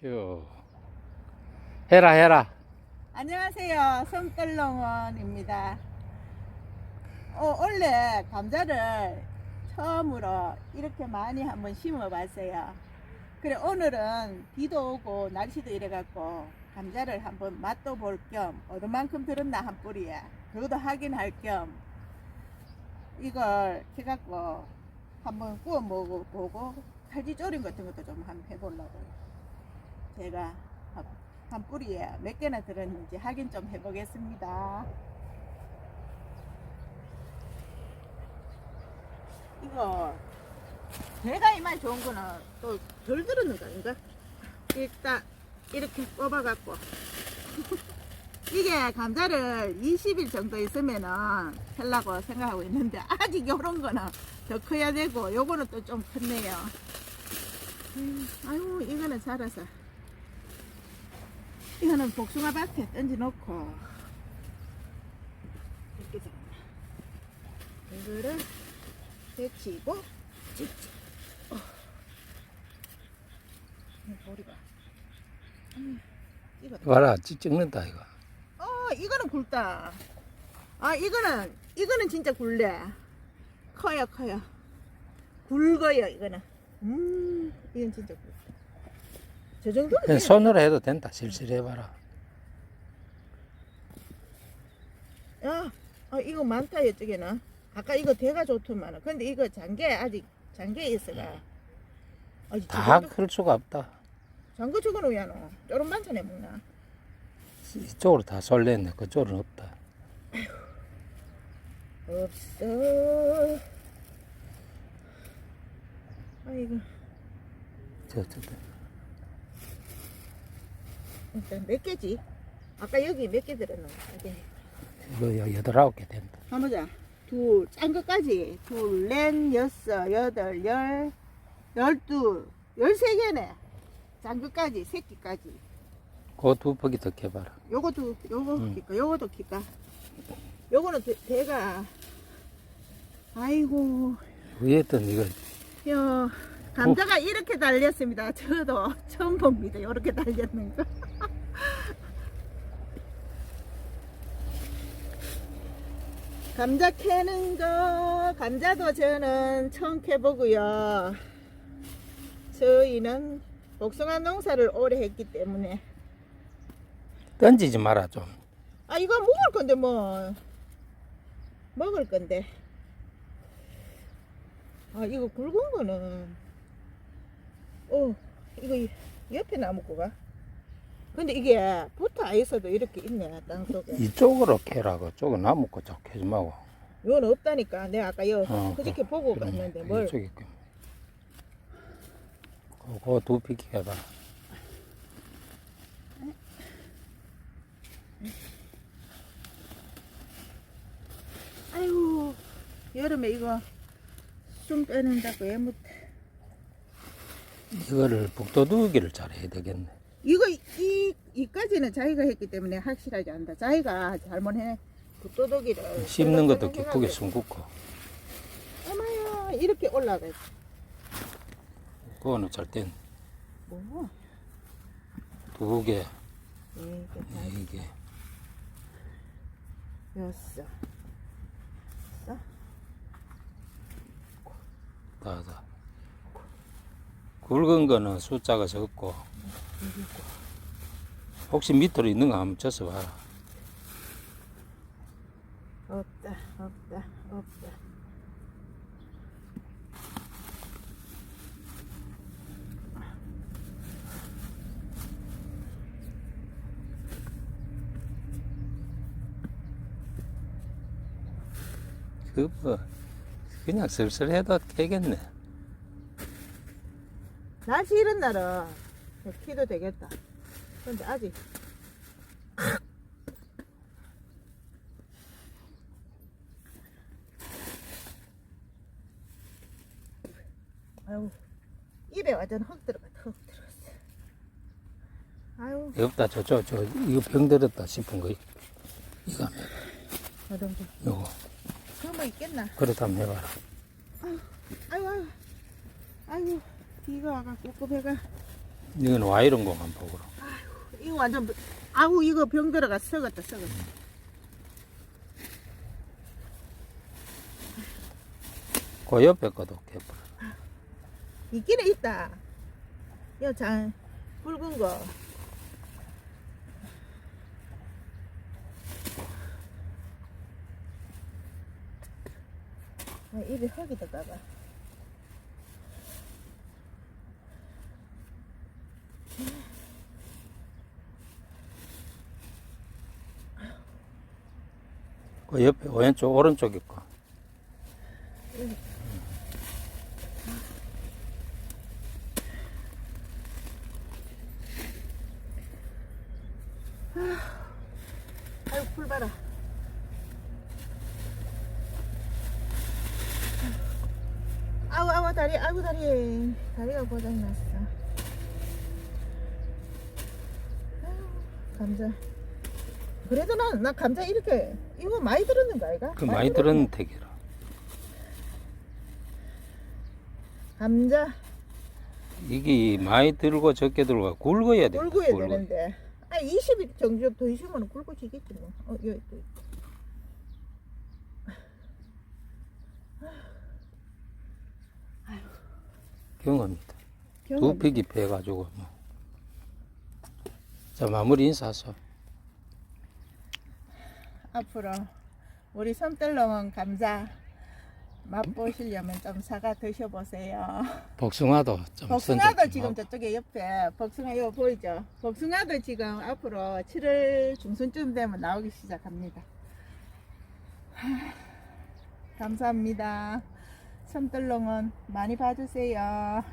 큐. 해라 해라. 안녕하세요. 성떨렁원입니다. 어, 원래 감자를 처음으로 이렇게 많이 한번 심어 봤어요. 그래 오늘은 비도 오고 날씨도 이래갖고 감자를 한번 맛도 볼 겸 어느 만큼 들었나 한 뿌리에 그것도 확인할 겸 이걸 해갖고 한번 구워 먹어보고 칼지 조림 같은 것도 좀 한번 해보려고 제가 한- 한 뿌리에 몇 개나 들었는지 확인 좀 해보겠습니다. 이거 배가 이만 좋은 거는 또 덜 들었는 거 아닌가? 일단 이렇게 뽑아갖고 이게 감자를 20일 정도 있으면은 하려고 생각하고 있는데 아직 요런 거는 더 커야 되고 요거는 또 좀 컸네요. 음, 아유 이거는 자라서 이거는 복숭아 밭에 던져 놓고. 이렇게 잡나 이거를 데치고 찍지 어. 머리가 음, 이거 봐라 찍- 찍는다 이거. 어 이거는 굵다. 아 이거는 이거는 진짜 굵네. 커요 커요. 굵어요 이거는. 음 이건 진짜 굵다 저 정도는 손으로 해도 된다. 실실 해봐라. 야, 아, 이거 많다 이쪽에는. 아까 이거 대가 좋더만. 근데 이거 장계 아직 장계 있어가. 아직 다클 수가 없다. 장거 저거는 왜 너? 쪼름 반찬에 먹나? 이쪽으로 다 설레네. 그쪽으로는 없다. 없어. 아이고, 저, 저, 저. 일단 몇 개지? 아까 여기 몇 개 들었나? 이게. 이거 여- 여덟 아홉 개 된다. 한번 보자. 둘, 짠 것까지. 둘, 넷, 여섯, 여덟, 열, 열두, 열세 개네. 짠 것까지, 새끼까지. 그두 포기 더 캐봐라. 요것도 요거 응. 킬까 요것도 킬까 요거는 대, 대가 아이고 위에 던 이거 요 감자가 이렇게 달렸습니다 저도 처음 봅니다 요렇게 달렸는 거 감자 캐는 거 감자도 저는 처음 캐보고요. 저희는 복숭아 농사를 오래 했기 때문에. 던지지 마라 좀. 아 이거 먹을 건데 뭐. 먹을 건데. 아 이거 굵은 거는. 어 이거 옆에 나무 거가 근데 이게 붙어 있어도 이렇게 있네 땅 속에 이쪽으로 캐라고. 쪽은 나무고 쪽 캐지 말고. 이건 없다니까 내가 아까 여 어, 그저께 보고 그러네. 갔는데 뭘 이쪽에 그- 그거 두 피기 해봐. 아이고 여름에 이거 숨 빼는다고 애 못해 이거를 북도두기를 잘 해야 되겠네. 이거 이 이까지는 자기가 했기 때문에 확실하지 않다. 자기가 잘못해 붓도둑이를 씹는 것도 기쁘게 숨 굽고. 어마야 이렇게 올라가. 그거는 절대 뭐두 개, 이게 다 네 개. 였어. 써? 다, 다. 굵은 거는 숫자가 적고, 혹시 밑으로 있는 거 한번 쳐서 봐라. 없다 없다 없다. 그, 뭐, 그냥 슬슬 해도 되겠네. 날씨 이런 날은 키도 되겠다. 근데 아직 아유 입에 완전 흙 들어가 흙 들어갔어. 아유 없다, 저, 저, 저, 이거 병 들었다 싶은 거. 이거 한번 해봐. 어떤 거 요거. 그뭐 있겠나? 그렇다 한번 해봐라. 아유 아유 아유 비가 와가 꿉꿉해가 이건 와이런 공한 복으로. 이거 완전 아우 이거 병 들어가 썩었다 썩었다. 그 옆에 것도 개뿔. 있기는 있다. 여장 붉은 거. 아, 입에 흙이 들어가. 그 옆에 왼쪽 오른쪽에 거. 아유 풀 봐라. 아우 아우 다리 아우 다리 다리가 고장 났어. 아유, 감자. 그래도 난, 나 감자 이렇게 이거 많이 들었는 거 아이가? 그 많이 들은 택이라. 감자 이게 많이 들고 적게 들고 굵어야 돼. 굵어야 되는데. 아 20일 정도 더 있으면 굵어지겠지 뭐. 어 여기 또 있다. 경험이다. 경험. 두피 깊이 해가지고 뭐. 자 마무리 인사하소. 앞으로 우리 섬들렁은 감자 맛보시려면 좀 사가 드셔보세요. 복숭아도 좀 복숭아도 선택 좀 지금. 저쪽에 옆에 복숭아 이거 보이죠? 복숭아도 지금 앞으로 7월 중순쯤 되면 나오기 시작합니다. 하, 감사합니다. 섬들렁은 많이 봐주세요.